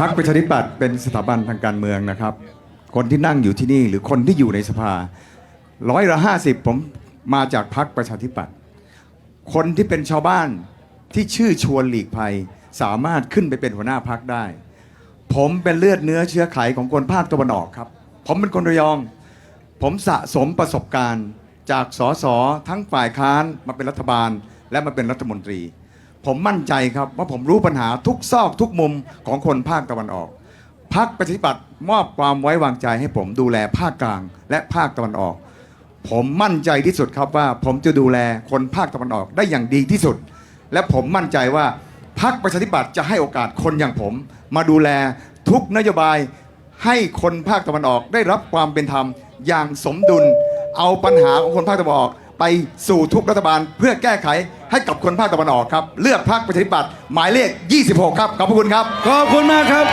พรรคประชาธิปัตย์เป็นสถาบันทางการเมืองนะครับ คนที่นั่งอยู่ที่นี่หรือคนที่อยู่ในสภาร้อยละห้าสิบผมมาจากพรรคประชาธิปัตย์คนที่เป็นชาวบ้านที่ชื่อชวนหลีกภัยสามารถขึ้นไปเป็นหัวหน้าพรรคได้ ผมเป็นเลือดเนื้อเชื้อไขของคนภาคตะวันออกครับ ผมเป็นคนระยอง ผมสะสมประสบการณ์ จากสสทั้งฝ่ายค้านมาเป็นรัฐบาลและมาเป็นรัฐมนตรี ผมมั่นใจครับว่าผมรู้ปัญหาทุกซอกทุกมุมของคนภาคตะวันออกพักประชาธิปัตย์มอบความไว้วางใจให้ผมดูแลภาคกลาง และภาคตะวันออก ผมมั่นใจที่สุดครับว่า ผมจะดูแลคนภาคตะวันออกได้อย่างดีที่สุด และผมมั่นใจว่าพักประชาธิปัตย์จะให้โอกาสคนอย่างผม มาดูแลทุกนโยบายให้คนภาคตะวันออกได้รับความเป็นธรรมอย่างสมดุล เอาปัญหาของคนภาคตะวันออก ไปสู่ทุกรัฐบาลเพื่อแก้ไข ให้กับคนภาคตะวันออกครับ เลือกพรรคประชาธิปัตย์หมายเลข 26 ครับ ขอบพระคุณครับ ขอบคุณมากครับ